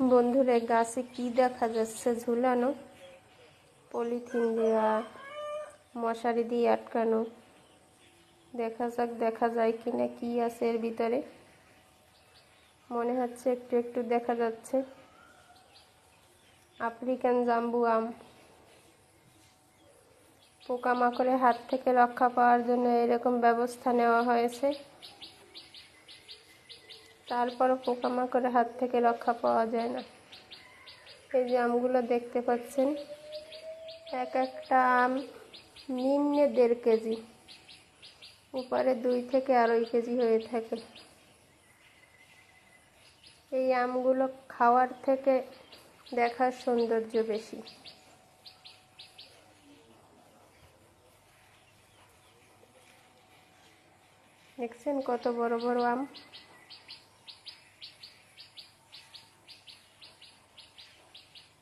বন্ধুরে গাছে কি দেখা যাচ্ছে ঝুলানো? পলিথিন দেওয়া মশারি দিয়ে আটকানো। দেখা যাক, দেখা যায় কি না কি আছে এর ভিতরে। মনে হচ্ছে একটু একটু দেখা যাচ্ছে। আফ্রিকান জাম্বু আম। পোকামাকড়ের হাত থেকে রক্ষা পাওয়ার জন্য এরকম ব্যবস্থা নেওয়া হয়েছে। তারপরও পোকামাকড়ের হাত থেকে রক্ষা পাওয়া যায় না। এই যে আমগুলো দেখতে পাচ্ছেন, এক একটা আম নিম্নে দেড় কেজি, উপরে দুই থেকে আড়াই কেজি হয়ে থাকে। এই আমগুলো খাওয়ার থেকে দেখার সৌন্দর্য বেশি। দেখছেন কত বড় বড় আম?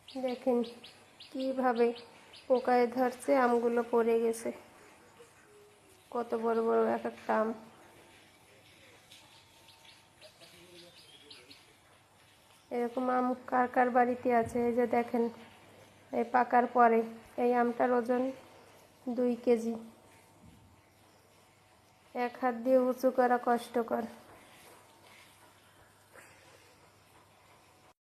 দেখেন কীভাবে পোকায় ধরছে, আমগুলো পড়ে গেছে। কত বড় বড় এক একটা আম এরকম আম কার কার বাড়িতে আছে? এই যে দেখেন, এই পাকার পরে এই আমটার ওজন দুই কেজি। এক হাত দিয়ে উঁচু করা কষ্টকর।